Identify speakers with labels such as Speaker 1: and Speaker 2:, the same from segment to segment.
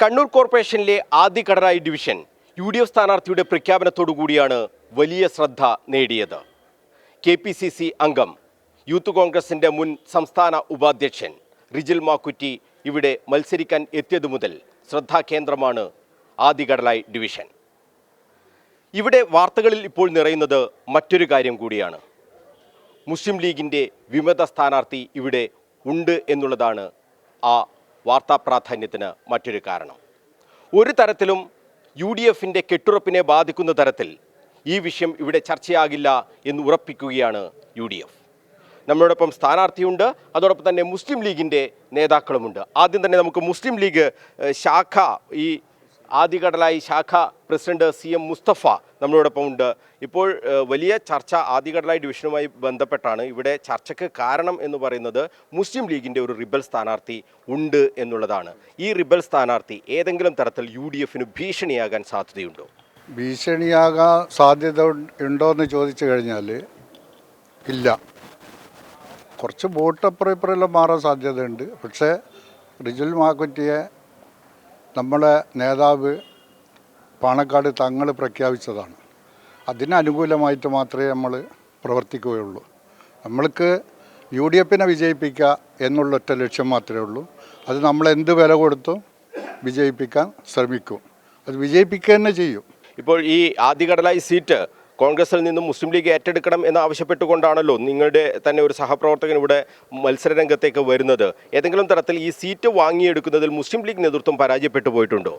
Speaker 1: കണ്ണൂർ കോർപ്പറേഷനിലെ ആദ്യ കടറായി ഡിവിഷൻ യു ഡി എഫ് സ്ഥാനാർത്ഥിയുടെ പ്രഖ്യാപനത്തോടു കൂടിയാണ് വലിയ ശ്രദ്ധ നേടിയത്. കെ പി സി സി അംഗം യൂത്ത് കോൺഗ്രസിന്റെ മുൻ സംസ്ഥാന ഉപാധ്യക്ഷൻ റിജിൽ മാക്കുറ്റി ഇവിടെ മത്സരിക്കാൻ എത്തിയതു മുതൽ ശ്രദ്ധാകേന്ദ്രമാണ് ആദ്യ കടലായി ഡിവിഷൻ. ഇവിടെ വാർത്തകളിൽ ഇപ്പോൾ നിറയുന്നത് മറ്റൊരു കാര്യം കൂടിയാണ്. മുസ്ലിം ലീഗിന്റെ വിമത സ്ഥാനാർത്ഥി ഇവിടെ ഉണ്ട് എന്നുള്ളതാണ് ആ വാർത്താ പ്രാധാന്യത്തിന് മറ്റൊരു കാരണം. ഒരു തരത്തിലും യു ഡി എഫിന്റെ കെട്ടുറപ്പിനെ ബാധിക്കുന്ന തരത്തിൽ ഈ വിഷയം ഇവിടെ ചർച്ചയാകില്ല എന്ന് ഉറപ്പിക്കുകയാണ് യു ഡി എഫ് നമ്മളോടൊപ്പം സ്ഥാനാർത്ഥിയുണ്ട് അതോടൊപ്പം തന്നെ മുസ്ലിം ലീഗിന്റെ നേതാക്കളുമുണ്ട്. ആദ്യം തന്നെ നമുക്ക് മുസ്ലിം ലീഗ് ശാഖ ഈ ആദികടലായി ശാഖ പ്രസിഡന്റ് സി എം മുസ്തഫ നമ്മളോടൊപ്പം ഉണ്ട്. ഇപ്പോൾ വലിയ ചർച്ച ആദികടലായി ഡിവിഷനുമായി ബന്ധപ്പെട്ടാണ്. ഇവിടെ ചർച്ചയ്ക്ക് കാരണം എന്ന് പറയുന്നത് മുസ്ലിം ലീഗിന്റെ ഒരു റിബൽ സ്ഥാനാർത്ഥി ഉണ്ട് എന്നുള്ളതാണ്. ഈ റിബൽ സ്ഥാനാർത്ഥി ഏതെങ്കിലും തരത്തിൽ യു ഡി എഫിന് ഭീഷണിയാകാൻ സാധ്യതയുണ്ടോ?
Speaker 2: ഭീഷണിയാകാൻ സാധ്യത ഉണ്ടോ എന്ന് ചോദിച്ചു കഴിഞ്ഞാൽ ഇല്ല. കുറച്ച് വോട്ട് അപ്പുറം ഇപ്പുറമെല്ലാം മാറാൻ സാധ്യതയുണ്ട്. പക്ഷേ റിജുൽ മാക്കുറ്റിയെ നമ്മളെ നേതാവ് പാണക്കാട് തങ്ങൾ പ്രഖ്യാപിച്ചതാണ്. അതിനനുകൂലമായിട്ട് മാത്രമേ നമ്മൾ പ്രവർത്തിക്കുകയുള്ളൂ. നമ്മൾക്ക് യു ഡി എഫിനെ വിജയിപ്പിക്കുക എന്നുള്ള ഒറ്റ ലക്ഷ്യം മാത്രമേ ഉള്ളൂ. അത് നമ്മൾ എന്ത് വില കൊടുത്തും വിജയിപ്പിക്കാൻ ശ്രമിക്കും. അത് വിജയിപ്പിക്കുക തന്നെ ചെയ്യും.
Speaker 1: ഇപ്പോൾ ഈ ആദ്യഘടലായി സീറ്റ് കോൺഗ്രസിൽ നിന്നും മുസ്ലിം ലീഗ് ഏറ്റെടുക്കണം എന്ന് ആവശ്യപ്പെട്ടുകൊണ്ടാണല്ലോ നിങ്ങളുടെ തന്നെ ഒരു സഹപ്രവർത്തകൻ ഇവിടെ മത്സരരംഗത്തേക്ക് വരുന്നത്. ഏതെങ്കിലും തരത്തിൽ ഈ സീറ്റ് വാങ്ങിയെടുക്കുന്നതിൽ മുസ്ലിം ലീഗ് നേതൃത്വം പരാജയപ്പെട്ടു പോയിട്ടുണ്ടോ?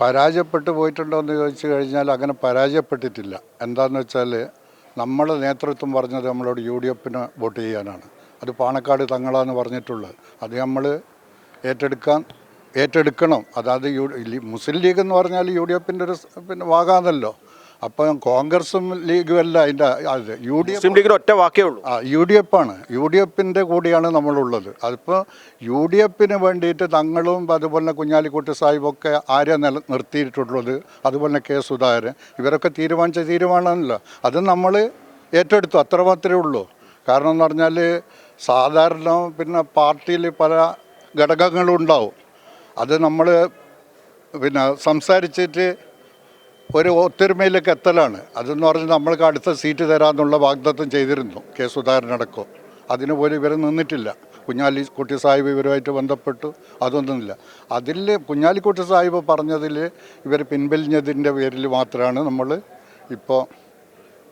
Speaker 2: പരാജയപ്പെട്ടു പോയിട്ടുണ്ടോ എന്ന് ചോദിച്ചു കഴിഞ്ഞാൽ അങ്ങനെ പരാജയപ്പെട്ടിട്ടില്ല. എന്താണെന്ന് വെച്ചാൽ നമ്മൾ നേതൃത്വം പറഞ്ഞത് നമ്മളോട് യു ഡി എഫിന് വോട്ട് ചെയ്യാനാണ്. അത് പാണക്കാട് തങ്ങളാന്ന് പറഞ്ഞിട്ടുള്ളത്. അത് നമ്മൾ ഏറ്റെടുക്കാൻ ഏറ്റെടുക്കണം. അതായത് യു മുസ്ലിം ലീഗ് എന്ന് പറഞ്ഞാൽ യു ഡി എഫിന്റെ ഒരു പിന്നെ ഭാഗമാണല്ലോ അപ്പം കോൺഗ്രസും ലീഗും അല്ല അതിന്റെ അത് യു ഡി എഫ്
Speaker 1: മുസ്ലിം ലീഗിന് ഒറ്റ വാക്കേ ഉള്ളൂ.
Speaker 2: ആ യു ഡി എഫ് ആണ്. യു ഡി എഫിന്റെ കൂടിയാണ് നമ്മളുള്ളത്. അതിപ്പോൾ യു ഡി എഫിന് വേണ്ടിയിട്ട് തങ്ങളും അതുപോലെ കുഞ്ഞാലിക്കുട്ടി സാഹിബൊക്കെ ആരെ നില നിർത്തിയിട്ടുള്ളത്? അതുപോലെ കെ സുധാകരൻ. ഇവരൊക്കെ തീരുമാനിച്ച തീരുമാനമല്ല അത് നമ്മൾ ഏറ്റെടുത്തു. അത്ര മാത്രമേ ഉള്ളൂ. കാരണം എന്ന് പറഞ്ഞാൽ സാധാരണ പിന്നെ പാർട്ടിയിൽ പല ഘടകങ്ങളും ഉണ്ടാവും അത് നമ്മൾ പിന്നെ സംസാരിച്ചിട്ട് ഒരു ഒത്തൊരുമയിലേക്ക് എത്തലാണ്. അതെന്ന് പറഞ്ഞ് നമ്മൾക്ക് അടുത്ത സീറ്റ് തരാമെന്നുള്ള വാഗ്ദത്തം ചെയ്തിരുന്നു. കെ സുധാകരനടക്കം അതിന് പോലും ഇവർ നിന്നിട്ടില്ല. കുഞ്ഞാലിക്കുട്ടി സാഹിബ് ഇവരുമായിട്ട് ബന്ധപ്പെട്ടു. അതൊന്നുമില്ല. അതിൽ കുഞ്ഞാലിക്കുട്ടി സാഹിബ് പറഞ്ഞതിൽ ഇവർ പിൻവലിഞ്ഞതിന്റെ പേരിൽ മാത്രമാണ് നമ്മൾ ഇപ്പോൾ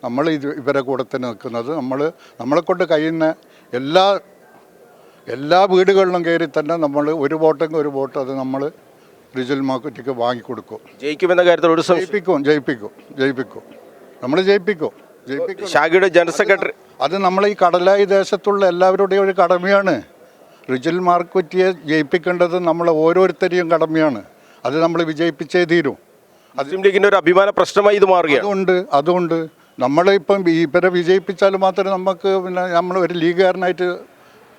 Speaker 2: നമ്മൾ ഇത് ഇവരെ കൂടെ തന്നെ നിൽക്കുന്നത്. നമ്മൾ നമ്മളെക്കൊണ്ട് കഴിയുന്ന എല്ലാ എല്ലാ വീടുകളിലും കയറി തന്നെ നമ്മൾ ഒരു വോട്ടെങ്കിൽ ഒരു വോട്ട് അത് നമ്മൾ റിജൽ മാക്കുറ്റിക്ക് വാങ്ങിക്കൊടുക്കും.
Speaker 1: ജയിക്കുമെന്ന കാര്യത്തിൽ ഒരു സംശയം
Speaker 2: ജയിപ്പിക്കും ജയിപ്പിക്കും ജയിപ്പിക്കും. നമ്മൾ ജയിപ്പിക്കും. ജയിപ്പിക്കും.
Speaker 1: ഷാഗിയുടെ ജനറൽ സെക്രട്ടറി
Speaker 2: അത് നമ്മൾ ഈ കടലായി ദേശത്തുള്ള എല്ലാവരുടെയും ഒരു കടമയാണ്. റിജൽ മാർക്കുറ്റിയെ ജയിപ്പിക്കേണ്ടത് നമ്മൾ ഓരോരുത്തരെയും കടമയാണ്. അത് നമ്മൾ വിജയിപ്പിച്ചേ തീരും.
Speaker 1: മുസ്ലിം ലീഗിന്റെ ഒരു അഭിമാന പ്രശ്നമായി ഇത് മാറുകയാണ്.
Speaker 2: അതുകൊണ്ട് അതുകൊണ്ട് നമ്മളിപ്പം ഇവരെ വിജയിപ്പിച്ചാൽ മാത്രമേ നമുക്ക് പിന്നെ നമ്മൾ ഒരു ലീഗുകാരനായിട്ട്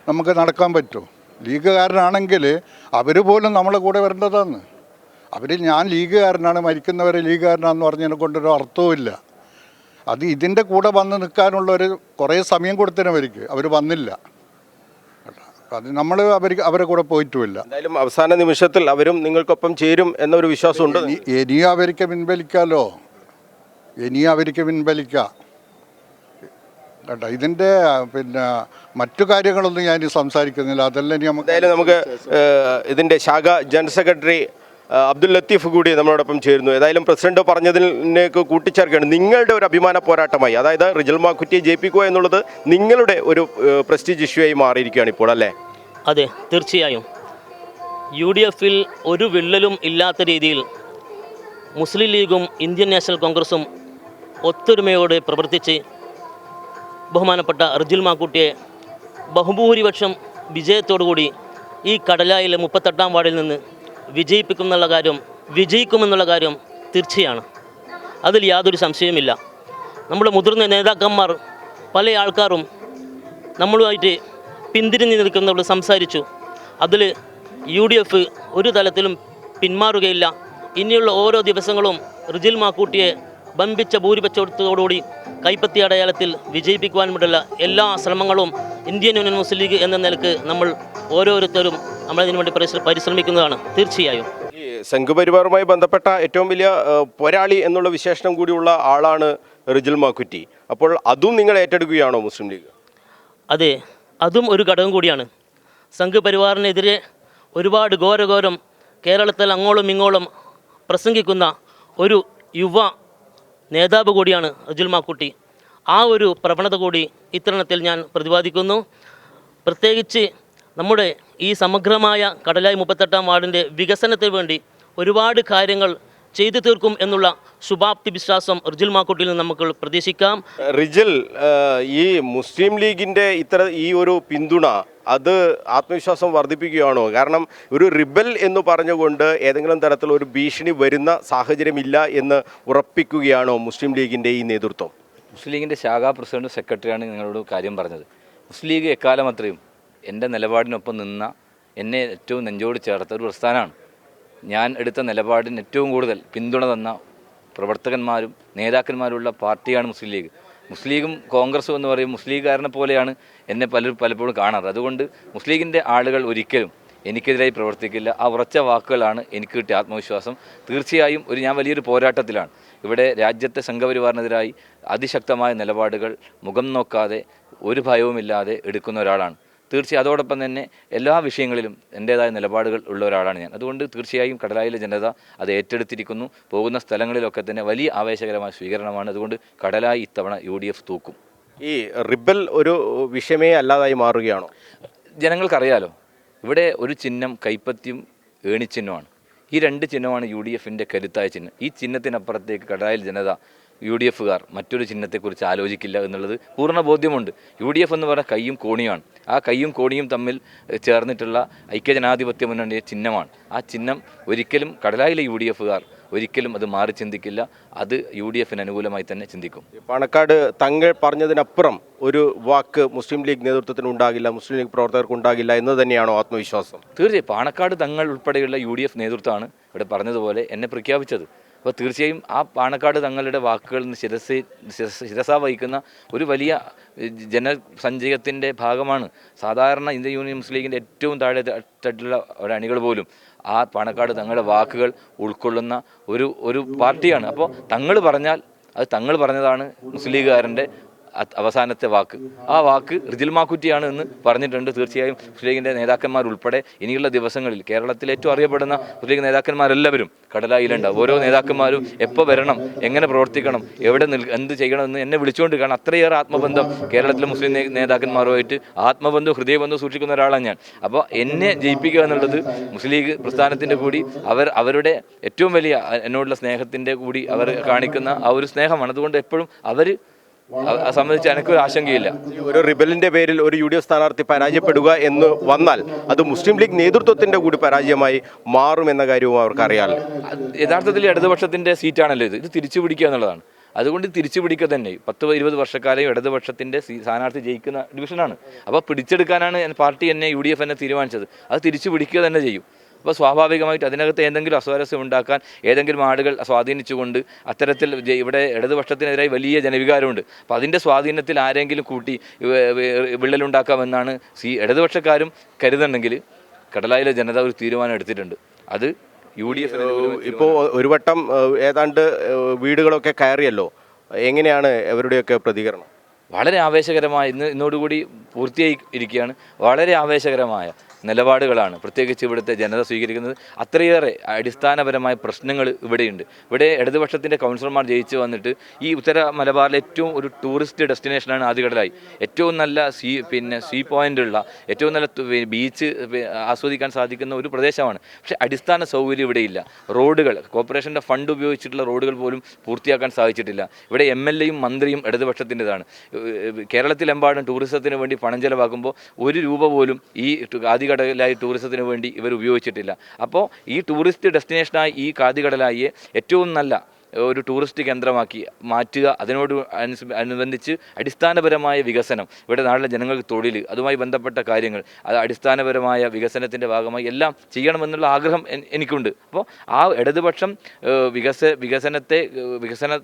Speaker 2: നമുക്ക് നടക്കാൻ പറ്റൂ. ലീഗുകാരനാണെങ്കിൽ അവർ പോലും നമ്മളെ കൂടെ വരേണ്ടതാണ്. അവർ ഞാൻ ലീഗുകാരനാണ് മരിക്കുന്നവരെ ലീഗുകാരനാണെന്ന് പറഞ്ഞതിനെ കൊണ്ടൊരു അർത്ഥവുമില്ല അത് ഇതിന്റെ കൂടെ വന്ന് നിൽക്കാനുള്ളവർ കുറേ സമയം കൊടുത്തതിന് അവർക്ക് അവർ വന്നില്ല. അത് നമ്മൾ അവർക്ക് അവരെ കൂടെ പോയിട്ടുമില്ല.
Speaker 1: എന്തായാലും അവസാന നിമിഷത്തിൽ അവരും നിങ്ങൾക്കൊപ്പം ചേരും എന്നൊരു വിശ്വാസമുണ്ട്.
Speaker 2: ഇനി- ഇനിയും അവർക്ക് പിൻവലിക്കാമല്ലോ ഇനിയും അവർക്ക് പിൻവലിക്കാം. കേട്ടോ. ഇതിന്റെ പിന്നെ മറ്റു കാര്യങ്ങളൊന്നും ഞാൻ സംസാരിക്കുന്നില്ല. അതെല്ലാം ഇനി നമുക്ക്
Speaker 1: എന്തായാലും നമുക്ക് ഇതിന്റെ ശാഖ ജനറൽ സെക്രട്ടറി അബ്ദുൽ ലത്തീഫ് കൂടി നമ്മളോടൊപ്പം ചേരുന്നു. ഏതായാലും പ്രസിഡന്റ് പറഞ്ഞതിലേക്ക് കൂട്ടിച്ചേർക്കുകയാണ്. നിങ്ങളുടെ ഒരു അഭിമാന പോരാട്ടമായി അതായത് റിജൽ മാക്കുറ്റിയെ ജയിപ്പിക്കുക എന്നുള്ളത് നിങ്ങളുടെ ഒരു പ്രസ്റ്റീജ് ഇഷ്യൂ ആയി മാറിയിരിക്കുകയാണ് ഇപ്പോൾ അല്ലേ?
Speaker 3: അതെ തീർച്ചയായും. യു ഡി എഫിൽ ഒരു വിള്ളലും ഇല്ലാത്ത രീതിയിൽ മുസ്ലിം ലീഗും ഇന്ത്യൻ നാഷണൽ കോൺഗ്രസും ഒത്തൊരുമയോടെ പ്രവർത്തിച്ച് ബഹുമാനപ്പെട്ട റിജിൽ മാക്കുട്ടിയെ ബഹുഭൂരിപക്ഷം വിജയത്തോടുകൂടി ഈ കടലായിലെ മുപ്പത്തെട്ടാം വാർഡിൽ നിന്ന് വിജയിപ്പിക്കുമെന്നുള്ള കാര്യം വിജയിക്കുമെന്നുള്ള കാര്യം തീർച്ചയാണ്. അതിൽ യാതൊരു സംശയവുമില്ല. നമ്മുടെ മുതിർന്ന നേതാക്കന്മാർ പല ആൾക്കാരും നമ്മളുമായിട്ട് പിന്തിരിഞ്ഞ് നിൽക്കുന്നവർ സംസാരിച്ചു. അതിൽ യു ഡി എഫ് ഒരു തലത്തിലും പിന്മാറുകയില്ല. ഇനിയുള്ള ഓരോ ദിവസങ്ങളും റിജിൽ മാക്കൂട്ടിയെ വമ്പിച്ച ഭൂരിപക്ഷത്തോടുകൂടി കൈപ്പത്തി അടയാളത്തിൽ വിജയിപ്പിക്കുവാൻ വേണ്ടിയുള്ള എല്ലാ ശ്രമങ്ങളും ഇന്ത്യൻ യൂണിയൻ മുസ്ലിം ലീഗ് എന്ന നിലയ്ക്ക് നമ്മൾ ഓരോരുത്തരും നമ്മളതിനു വേണ്ടി പരിശ്ര- പരിശ്രമിക്കുന്നതാണ്. തീർച്ചയായും.
Speaker 1: ഈ സംഘപരിവാറുമായി ബന്ധപ്പെട്ട ഏറ്റവും വലിയ പോരാളി എന്നുള്ള വിശേഷണം കൂടിയുള്ള ആളാണ് റിജിൽ മാക്കുറ്റി. അപ്പോൾ അതും നിങ്ങൾ ഏറ്റെടുക്കുകയാണോ മുസ്ലിം ലീഗ്?
Speaker 3: അതെ അതും ഒരു ഘടകം കൂടിയാണ്. സംഘപരിവാറിനെതിരെ ഒരുപാട് ഘോരഘോരം കേരളത്തിൽ അങ്ങോളം ഇങ്ങോളം പ്രസംഗിക്കുന്ന ഒരു യുവ നേതാവ് കൂടിയാണ് അജുൽ മാക്കുട്ടി. ആ ഒരു പ്രവണത കൂടി ഇത്തരണത്തിൽ ഞാൻ പ്രതിപാദിക്കുന്നു. പ്രത്യേകിച്ച് നമ്മുടെ ഈ സമഗ്രമായ കടലായി മുപ്പത്തെട്ടാം വാർഡിന്റെ വികസനത്തിന് വേണ്ടി ഒരുപാട് കാര്യങ്ങൾ ചെയ്തു തീർക്കും എന്നുള്ള ശുഭാപ്തി വിശ്വാസം റിജിൽ മാക്കുട്ടിയിൽ നിന്ന് നമുക്ക് പ്രതീക്ഷിക്കാം.
Speaker 1: റിജിൽ ഈ മുസ്ലിം ലീഗിന്റെ ഇത്ര ഈ ഒരു പിന്തുണ അത് ആത്മവിശ്വാസം വർദ്ധിപ്പിക്കുകയാണോ? കാരണം ഒരു റിബൽ എന്ന് പറഞ്ഞുകൊണ്ട് ഏതെങ്കിലും തരത്തിലുള്ള ഒരു ഭീഷണി വരുന്ന സാഹചര്യമില്ല എന്ന് ഉറപ്പിക്കുകയാണോ മുസ്ലിം ലീഗിന്റെ ഈ നേതൃത്വം?
Speaker 4: മുസ്ലിം ലീഗിന്റെ ശാഖാ പ്രസിഡന്റ് സെക്രട്ടറിയാണ് നിങ്ങളോട് കാര്യം പറഞ്ഞത്. മുസ്ലിം ലീഗ് എക്കാലം അത്രയും എന്റെ നിലപാടിനൊപ്പം നിന്ന എന്നെ ഏറ്റവും നെഞ്ചോട് ചേർത്ത ഒരു പ്രസ്ഥാനമാണ്. ഞാൻ എടുത്ത നിലപാടിന് ഏറ്റവും കൂടുതൽ പിന്തുണ തന്ന പ്രവർത്തകന്മാരും നേതാക്കന്മാരുള്ള പാർട്ടിയാണ് മുസ്ലിം ലീഗ്. മുസ്ലിം ലീഗും കോൺഗ്രസും എന്ന് പറയും മുസ്ലിം ലീഗുകാരനെ പോലെയാണ് എന്നെ പലരും പലപ്പോഴും കാണാറ്. അതുകൊണ്ട് മുസ്ലിം ലീഗിന്റെ ആളുകൾ ഒരിക്കലും എനിക്കെതിരായി പ്രവർത്തിക്കില്ല. ആ ഉറച്ച വാക്കുകളാണ് എനിക്ക് കിട്ടിയ ആത്മവിശ്വാസം. തീർച്ചയായും ഒരു ഞാൻ വലിയൊരു പോരാട്ടത്തിലാണ്. ഇവിടെ രാജ്യത്തെ സംഘപരിവാറിനെതിരായി അതിശക്തമായ നിലപാടുകൾ മുഖം നോക്കാതെ ഒരു ഭയവുമില്ലാതെ എടുക്കുന്ന ഒരാളാണ്. തീർച്ചയായും അതോടൊപ്പം തന്നെ എല്ലാ വിഷയങ്ങളിലും എന്റേതായ നിലപാടുകൾ ഉള്ള ഒരാളാണ് ഞാൻ. അതുകൊണ്ട് തീർച്ചയായും കടലായിലെ ജനത അത് ഏറ്റെടുത്തിരിക്കുന്നു. പോകുന്ന സ്ഥലങ്ങളിലൊക്കെ തന്നെ വലിയ ആവേശകരമായ സ്വീകരണമാണ്. അതുകൊണ്ട് കടലായി ഇത്തവണ യു ഡി എഫ് തൂക്കും.
Speaker 1: ഈ റിബൽ ഒരു വിഷയമേ അല്ലാതായി മാറുകയാണോ?
Speaker 4: ജനങ്ങൾക്കറിയാലോ ഇവിടെ ഒരു ചിഹ്നം കൈപ്പത്തിയും ഏണിച്ചിഹ്നമാണ് ഈ രണ്ട് ചിഹ്നമാണ് യു ഡി എഫിന്റെ കരുത്തായ ചിഹ്നം. ഈ ചിഹ്നത്തിനപ്പുറത്തേക്ക് കടലായിൽ ജനത യു ഡി എഫുകാർ മറ്റൊരു ചിഹ്നത്തെക്കുറിച്ച് ആലോചിക്കില്ല എന്നുള്ളത് പൂർണ ബോധ്യമുണ്ട്. യു ഡി എഫ് എന്ന് പറഞ്ഞാൽ കയ്യും കോണിയുമാണ്. ആ കയ്യും കോണിയും തമ്മിൽ ചേർന്നിട്ടുള്ള ഐക്യജനാധിപത്യ മുന്നണിയുടെ ചിഹ്നമാണ്. ആ ചിഹ്നം ഒരിക്കലും കടലായിലെ യു ഡി എഫുകാർ. ഒരിക്കലും അത് മാറി ചിന്തിക്കില്ല. അത് യു ഡി എഫിന് അനുകൂലമായി തന്നെ ചിന്തിക്കും.
Speaker 1: പാണക്കാട് തങ്ങൾ പറഞ്ഞതിനപ്പുറം ഒരു വാക്ക് മുസ്ലിം ലീഗ് നേതൃത്വത്തിന് ഉണ്ടാകില്ല മുസ്ലിം ലീഗ് പ്രവർത്തകർക്ക് ഉണ്ടാകില്ല എന്ന് തന്നെയാണോ ആത്മവിശ്വാസം?
Speaker 4: തീർച്ചയായും പാണക്കാട് തങ്ങൾ ഉൾപ്പെടെയുള്ള യു ഡി എഫ് നേതൃത്വമാണ് ഇവിടെ പറഞ്ഞതുപോലെ എന്നെ പ്രഖ്യാപിച്ചത്. അപ്പോൾ തീർച്ചയായും ആ പാണക്കാട് തങ്ങളുടെ വാക്കുകൾ ശിരസ് ശിരസ വഹിക്കുന്ന ഒരു വലിയ ജനസഞ്ചയത്തിന്റെ ഭാഗമാണ്. സാധാരണ ഇന്ത്യൻ യൂണിയൻ മുസ്ലിം ലീഗിന്റെ ഏറ്റവും താഴെ തട്ടിലുള്ള ഒരു അണികൾ പോലും ആ പാണക്കാട് തങ്ങളുടെ വാക്കുകൾ ഉൾക്കൊള്ളുന്ന ഒരു ഒരു പാർട്ടിയാണ്. അപ്പോൾ തങ്ങൾ പറഞ്ഞാൽ അത് തങ്ങൾ പറഞ്ഞതാണ് മുസ്ലിം ലീഗുകാരന്റെ അവസാനത്തെ വാക്ക്. ആ വാക്ക് റിജിൽ മാക്കുറ്റിയാണ് എന്ന് പറഞ്ഞിട്ടുണ്ട് തീർച്ചയായും മുസ്ലിം ലീഗിന്റെ നേതാക്കന്മാർ ഉൾപ്പെടെ ഇനിയുള്ള ദിവസങ്ങളിൽ കേരളത്തിൽ ഏറ്റവും അറിയപ്പെടുന്ന മുസ്ലിം ലീഗ് നേതാക്കന്മാരെല്ലാവരും കടലായിലുണ്ടാവും. ഓരോ നേതാക്കന്മാരും എപ്പോൾ വരണം എങ്ങനെ പ്രവർത്തിക്കണം എവിടെ നിൽ എന്ത് ചെയ്യണമെന്ന് എന്നെ വിളിച്ചുകൊണ്ട് കാരണം അത്രയേറെ ആത്മബന്ധം കേരളത്തിലെ മുസ്ലിം നേതാക്കന്മാരുമായിട്ട് ആത്മബന്ധം ഹൃദയബന്ധം സൂക്ഷിക്കുന്ന ഒരാളാണ് ഞാൻ. അപ്പോൾ എന്നെ ജയിപ്പിക്കുക എന്നുള്ളത് മുസ്ലിം ലീഗ് പ്രസ്ഥാനത്തിന്റെ കൂടി അവർ അവരുടെ ഏറ്റവും വലിയ എന്നോടുള്ള സ്നേഹത്തിന്റെ കൂടി അവർ കാണിക്കുന്ന ആ ഒരു സ്നേഹമാണ്. അതുകൊണ്ട് എപ്പോഴും അവർ അത് സംബന്ധിച്ച് എനിക്കൊരു ആശങ്കയില്ല.
Speaker 1: ഒരു റിബലിന്റെ പേരിൽ ഒരു യു ഡി എഫ് സ്ഥാനാർത്ഥി പരാജയപ്പെടുക എന്ന് വന്നാൽ അത് മുസ്ലിം ലീഗ് നേതൃത്വത്തിന്റെ കൂടി പരാജയമായി മാറുമെന്ന കാര്യവും അവർക്ക് അറിയാമല്ലോ
Speaker 4: യഥാർത്ഥത്തിൽ ഇടതുപക്ഷത്തിന്റെ സീറ്റാണല്ലോ ഇത്. ഇത് തിരിച്ചു പിടിക്കുക എന്നുള്ളതാണ്. അതുകൊണ്ട് തിരിച്ചു പിടിക്കുക തന്നെ. പത്ത് ഇരുപത് വർഷക്കാലം ഇടതുപക്ഷത്തിന്റെ സ്ഥാനാർത്ഥി ജയിക്കുന്ന ഡിവിഷനാണ്. അപ്പോൾ പിടിച്ചെടുക്കാനാണ് പാർട്ടി എന്നെ യു ഡി എഫ് എന്നെ തീരുമാനിച്ചത്. അത് തിരിച്ചു പിടിക്കുക തന്നെ ചെയ്യും. അപ്പോൾ സ്വാഭാവികമായിട്ട് അതിനകത്ത് എന്തെങ്കിലും അസ്വാരസ്യം ഉണ്ടാക്കാൻ ഏതെങ്കിലും ആളുകൾ സ്വാധീനിച്ചുകൊണ്ട് അത്തരത്തിൽ ഇവിടെ ഇടതുപക്ഷത്തിനെതിരായി വലിയ ജനവികാരമുണ്ട്. അപ്പോൾ അതിന്റെ സ്വാധീനത്തിൽ ആരെങ്കിലും കൂട്ടി വിള്ളലുണ്ടാക്കാമെന്നാണ് സി ഇടതുപക്ഷക്കാരും കരുതുന്നുണ്ടെങ്കിൽ കടലായിലെ ജനത ഒരു തീരുമാനം എടുത്തിട്ടുണ്ട്. അത് യു ഡി എഫ്
Speaker 1: ഇപ്പോൾ ഒരു വട്ടം ഏതാണ്ട് വീടുകളൊക്കെ കയറിയല്ലോ. എങ്ങനെയാണ് അവരുടെയൊക്കെ പ്രതികരണം?
Speaker 4: വളരെ ആവേശകരമായ ഇന്ന് ഇന്നോടുകൂടി പൂർത്തിയായി ഇരിക്കുകയാണ്. വളരെ ആവേശകരമായ നിലപാടുകളാണ്. പ്രത്യേകിച്ച് ഇവിടുത്തെ ജനത സ്വീകരിക്കുന്നത് അത്രയേറെ അടിസ്ഥാനപരമായ പ്രശ്നങ്ങൾ ഇവിടെയുണ്ട്. ഇവിടെ ഇടതുപക്ഷത്തിന്റെ കൗൺസിലർമാർ ജയിച്ചു വന്നിട്ട് ഈ ഉത്തര മലബാറിലെ ഏറ്റവും ഒരു ടൂറിസ്റ്റ് ഡെസ്റ്റിനേഷനാണ് ആദ്യകടലായി ഏറ്റവും നല്ല സീ പിന്നെ സീ പോയിന്റ് ഉള്ള ഏറ്റവും നല്ല ബീച്ച് ആസ്വദിക്കാൻ സാധിക്കുന്ന ഒരു പ്രദേശമാണ്. പക്ഷേ അടിസ്ഥാന സൗകര്യം ഇവിടെയില്ല. റോഡുകൾ കോർപ്പറേഷന്റെ ഫണ്ട് ഉപയോഗിച്ചിട്ടുള്ള റോഡുകൾ പോലും പൂർത്തിയാക്കാൻ സാധിച്ചിട്ടില്ല. ഇവിടെ എം എൽ എയും മന്ത്രിയും ഇടതുപക്ഷത്തിന്റെതാണ്. കേരളത്തിലെമ്പാടും ടൂറിസത്തിന് വേണ്ടി പണം ചെലവാക്കുമ്പോൾ ഒരു രൂപ പോലും ഈ ടു- കാതികടലായി ടൂറിസത്തിന് വേണ്ടി ഇവർ ഉപയോഗിച്ചിട്ടില്ല അപ്പോൾ ഈ ടൂറിസ്റ്റ് ഡെസ്റ്റിനേഷനായി ഈ കാതികടലായിയെ ഏറ്റവും നല്ല ഒരു ടൂറിസ്റ്റ് കേന്ദ്രമാക്കി മാറ്റുക അതിനോട് അനുബന്ധിച്ച് അടിസ്ഥാനപരമായ വികസനം. ഇവിടെ നാട്ടിലെ ജനങ്ങൾക്ക് തൊഴിൽ അതുമായി ബന്ധപ്പെട്ട കാര്യങ്ങൾ അത് അടിസ്ഥാനപരമായ വികസനത്തിന്റെ ഭാഗമായി എല്ലാം ചെയ്യണമെന്നുള്ള ആഗ്രഹം എനിക്കുണ്ട്. അപ്പോൾ ആ ഇടതുപക്ഷം വികസ വികസനത്തെ വികസന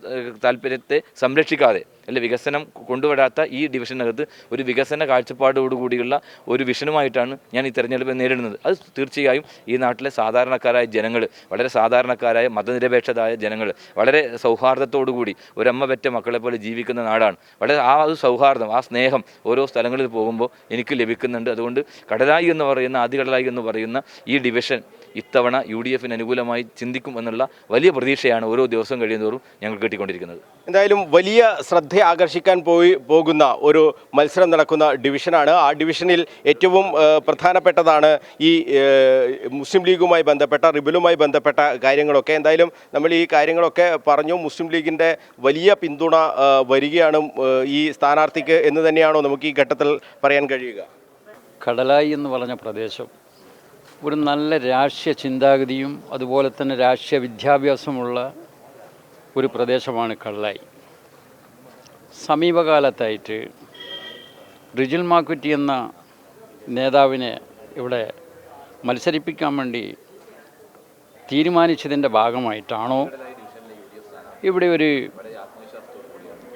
Speaker 4: താല്പര്യത്തെ സംരക്ഷിക്കാതെ അല്ലെ വികസനം കൊണ്ടുവരാത്ത ഈ ഡിവിഷനകത്ത് ഒരു വികസന കാഴ്ചപ്പാടോടുകൂടിയുള്ള ഒരു വിഷനുമായിട്ടാണ് ഞാൻ ഈ തെരഞ്ഞെടുപ്പ് നേരിടുന്നത്. അത് തീർച്ചയായും ഈ നാട്ടിലെ സാധാരണക്കാരായ ജനങ്ങൾ വളരെ സാധാരണക്കാരായ മതനിരപേക്ഷതായ ജനങ്ങൾ വളരെ സൗഹാർദ്ദത്തോടുകൂടി ഒരമ്മ പെറ്റ മക്കളെ പോലെ ജീവിക്കുന്ന നാടാണ്. വളരെ ആ ഒരു സൗഹാർദ്ദം ആ സ്നേഹം ഓരോ സ്ഥലങ്ങളിൽ പോകുമ്പോൾ എനിക്ക് ലഭിക്കുന്നുണ്ട്. അതുകൊണ്ട് കടലായി എന്ന് പറയുന്ന ആദികടലായി എന്ന് പറയുന്ന ഈ ഡിവിഷൻ ഇത്തവണ യു ഡി എഫിന് അനുകൂലമായി ചിന്തിക്കും എന്നുള്ള വലിയ പ്രതീക്ഷയാണ് ഓരോ ദിവസം കഴിയുന്നതോറും ഞങ്ങൾ കിട്ടിക്കൊണ്ടിരിക്കുന്നത്.
Speaker 1: എന്തായാലും വലിയ ശ്രദ്ധ ആകർഷിക്കാൻ പോയി പോകുന്ന ഒരു മത്സരം നടക്കുന്ന ഡിവിഷനാണ്. ആ ഡിവിഷനിൽ ഏറ്റവും പ്രധാനപ്പെട്ടതാണ് ഈ മുസ്ലിം ലീഗുമായി ബന്ധപ്പെട്ട റിബലുമായി ബന്ധപ്പെട്ട കാര്യങ്ങളൊക്കെ. എന്തായാലും നമ്മൾ ഈ കാര്യങ്ങളൊക്കെ പറഞ്ഞു മുസ്ലിം ലീഗിന്റെ വലിയ പിന്തുണ വരികയാണ് ഈ സ്ഥാനാർത്ഥിക്ക് എന്ന് തന്നെയാണോ നമുക്ക് ഈ ഘട്ടത്തിൽ പറയാൻ കഴിയുക?
Speaker 5: കടലായി എന്ന് പറഞ്ഞ പ്രദേശം ഒരു നല്ല രാഷ്ട്രീയ ചിന്താഗതിയും അതുപോലെ തന്നെ രാഷ്ട്രീയ വിദ്യാഭ്യാസമുള്ള ഒരു പ്രദേശമാണ് കള്ളായി. സമീപകാലത്തായിട്ട് റിജിൽ മാക്കുറ്റി എന്ന നേതാവിനെ ഇവിടെ മത്സരിപ്പിക്കാൻ വേണ്ടി തീരുമാനിച്ചതിന്റെ ഭാഗമായിട്ടാണോ ഇവിടെ ഒരു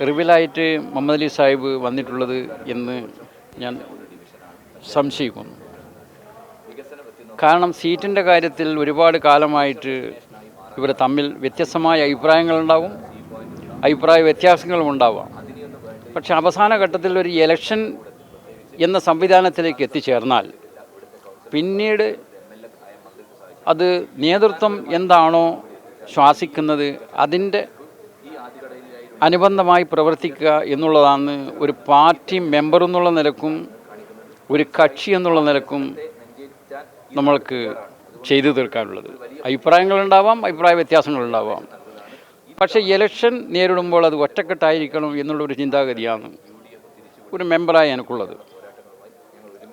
Speaker 5: റിവിലായിട്ട് മുഹമ്മദ് അലി സാഹിബ് വന്നിട്ടുള്ളത് എന്ന് ഞാൻ സംശയിക്കുന്നു. കാരണം സീറ്റിന്റെ കാര്യത്തിൽ ഒരുപാട് കാലമായിട്ട് ഇവർ തമ്മിൽ വ്യത്യസ്തമായ അഭിപ്രായങ്ങളുണ്ടാവും അഭിപ്രായ വ്യത്യാസങ്ങളും ഉണ്ടാവാം. പക്ഷെ അവസാന ഘട്ടത്തിൽ ഒരു ഇലക്ഷൻ എന്ന സംവിധാനത്തിലേക്ക് എത്തിച്ചേർന്നാൽ പിന്നീട് അത് നേതൃത്വം എന്താണോ ശ്വാസിക്കുന്നത് അതിന്റെ അനുബന്ധമായി പ്രവർത്തിക്കുക എന്നുള്ളതാണ് ഒരു പാർട്ടി മെമ്പർ എന്നുള്ള നിലക്കും ഒരു കക്ഷി എന്നുള്ള നിലക്കും നമ്മൾക്ക് ചെയ്തു തീർക്കാനുള്ളത്. അഭിപ്രായങ്ങളുണ്ടാവാം അഭിപ്രായ വ്യത്യാസങ്ങളുണ്ടാവാം. പക്ഷേ ഇലക്ഷൻ നേരിടുമ്പോൾ അത് ഒറ്റക്കെട്ടായിരിക്കണം എന്നുള്ളൊരു ചിന്താഗതിയാണ് ഒരു മെമ്പറായി എനിക്കുള്ളത്.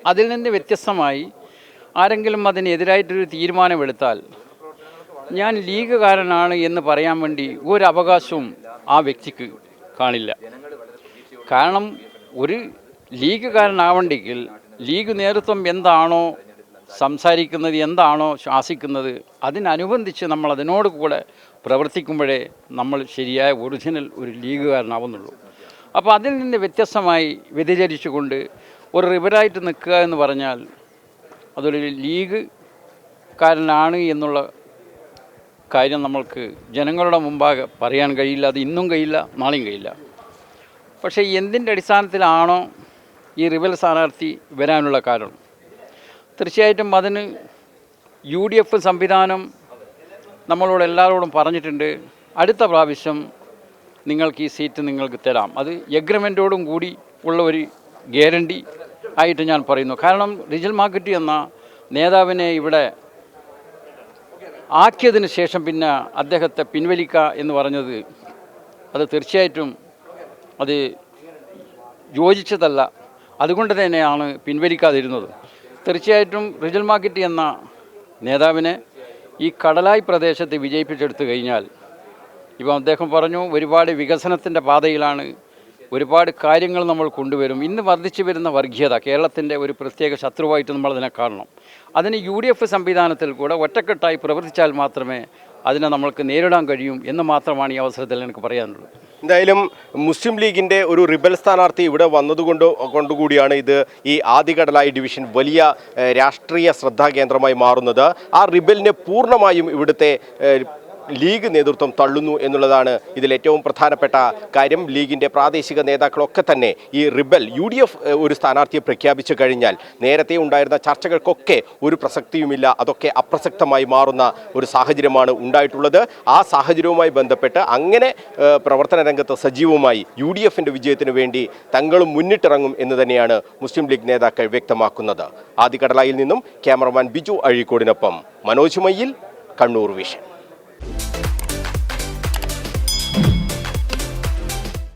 Speaker 5: അതിൽ നിന്ന് വ്യത്യസ്തമായി ആരെങ്കിലും അതിനെതിരായിട്ടൊരു തീരുമാനമെടുത്താൽ ഞാൻ ലീഗുകാരനാണ് എന്ന് പറയാൻ വേണ്ടി ഒരു അവകാശവും ആ വ്യക്തിക്ക് കാണില്ല. കാരണം ഒരു ലീഗുകാരനാവണ്ടെങ്കിൽ ലീഗ് നേതൃത്വം എന്താണോ സംസാരിക്കുന്നത് എന്താണോ ശ്വാസിക്കുന്നത് അതിനനുബന്ധിച്ച് നമ്മൾ അതിനോട് കൂടെ പ്രവർത്തിക്കുമ്പോഴേ നമ്മൾ ശരിയായ ഒറിജിനൽ ഒരു ലീഗുകാരനാവുന്നുള്ളൂ. അപ്പോൾ അതിൽ നിന്ന് വ്യത്യസ്തമായി വ്യതിചരിച്ചുകൊണ്ട് ഒരു റിവറായിട്ട് നിൽക്കുക എന്ന് പറഞ്ഞാൽ അതൊരു ലീഗ് കാരനാണ് എന്നുള്ള കാര്യം നമ്മൾക്ക് ജനങ്ങളുടെ മുമ്പാകെ പറയാൻ കഴിയില്ല. അത് ഇന്നും കഴിയില്ല നാളെയും കഴിയില്ല. പക്ഷേ എന്തിന്റെ അടിസ്ഥാനത്തിലാണോ ഈ റിവൽ സ്ഥാനാർത്ഥി വരാനുള്ള കാരണം? തീർച്ചയായിട്ടും അതിന് യു ഡി എഫ് സംവിധാനം നമ്മളോട് എല്ലാവരോടും പറഞ്ഞിട്ടുണ്ട്. അടുത്ത പ്രാവശ്യം നിങ്ങൾക്ക് ഈ സീറ്റ് നിങ്ങൾക്ക് തരാം. അത് എഗ്രിമെന്റോടും കൂടി ഉള്ള ഒരു ഗ്യാരണ്ടി ആയിട്ട് ഞാൻ പറയുന്നു. കാരണം റിജൽ മാർക്കറ്റി എന്ന നേതാവിനെ ഇവിടെ ആക്കിയതിന് ശേഷം പിന്നെ അദ്ദേഹത്തെ പിൻവലിക്കുക എന്ന് പറഞ്ഞത് അത് തീർച്ചയായിട്ടും അത് യോജിച്ചതല്ല. അതുകൊണ്ട് തന്നെയാണ് പിൻവലിക്കാതിരുന്നത്. തീർച്ചയായിട്ടും റിജൽ മാർക്കറ്റ് എന്ന നേതാവിനെ ഈ കടലായി പ്രദേശത്ത് വിജയിപ്പിച്ചെടുത്തു കഴിഞ്ഞാൽ ഇപ്പം അദ്ദേഹം പറഞ്ഞു ഒരുപാട് വികസനത്തിന്റെ പാതയിലാണ് ഒരുപാട് കാര്യങ്ങൾ നമ്മൾ കൊണ്ടുവരും. ഇന്ന് വർദ്ധിച്ചു വരുന്ന വർഗീയത കേരളത്തിന്റെ ഒരു പ്രത്യേക ശത്രുവായിട്ട് നമ്മൾ അതിനെ കാണണം. അതിന് യു ഡി എഫ് സംവിധാനത്തിൽ കൂടെ ഒറ്റക്കെട്ടായി പ്രവർത്തിച്ചാൽ മാത്രമേ അതിനെ നമ്മൾക്ക് നേരിടാൻ കഴിയും എന്ന് മാത്രമാണ് ഈ അവസരത്തിൽ എനിക്ക് പറയാനുള്ളത്.
Speaker 1: എന്തായാലും മുസ്ലിം ലീഗിന്റെ ഒരു റിബൽ സ്ഥാനാർത്ഥി ഇവിടെ വന്നതുകൊണ്ട് കൊണ്ടുകൂടിയാണ് ഇത് ഈ ആദികടലായി ഡിവിഷൻ വലിയ രാഷ്ട്രീയ ശ്രദ്ധാകേന്ദ്രമായി മാറുന്നത്. ആ റിബലിനെ പൂർണമായും ഇവിടുത്തെ ലീഗ് നേതൃത്വം തള്ളുന്നു എന്നുള്ളതാണ് ഇതിൽ ഏറ്റവും പ്രധാനപ്പെട്ട കാര്യം. ലീഗിന്റെ പ്രാദേശിക നേതാക്കളൊക്കെ തന്നെ ഈ റിബൽ യു ഡി എഫ് ഒരു സ്ഥാനാർത്ഥിയെ പ്രഖ്യാപിച്ചു കഴിഞ്ഞാൽ നേരത്തെ ഉണ്ടായിരുന്ന ചർച്ചകൾക്കൊക്കെ ഒരു പ്രസക്തിയുമില്ല. അതൊക്കെ അപ്രസക്തമായി മാറുന്ന ഒരു സാഹചര്യമാണ് ഉണ്ടായിട്ടുള്ളത്. ആ സാഹചര്യവുമായി ബന്ധപ്പെട്ട് അങ്ങനെ പ്രവർത്തന രംഗത്ത് സജീവമായി യു ഡി എഫിന്റെ വിജയത്തിന് വേണ്ടി തങ്ങളും മുന്നിട്ടിറങ്ങും എന്ന് തന്നെയാണ് മുസ്ലിം ലീഗ് നേതാക്കൾ വ്യക്തമാക്കുന്നത്. ആദ്യകടലായിൽ നിന്നും ക്യാമറമാൻ ബിജു അഴീക്കോടിനൊപ്പം മനോജ് മയ്യിൽ കണ്ണൂർ വിഷൻ.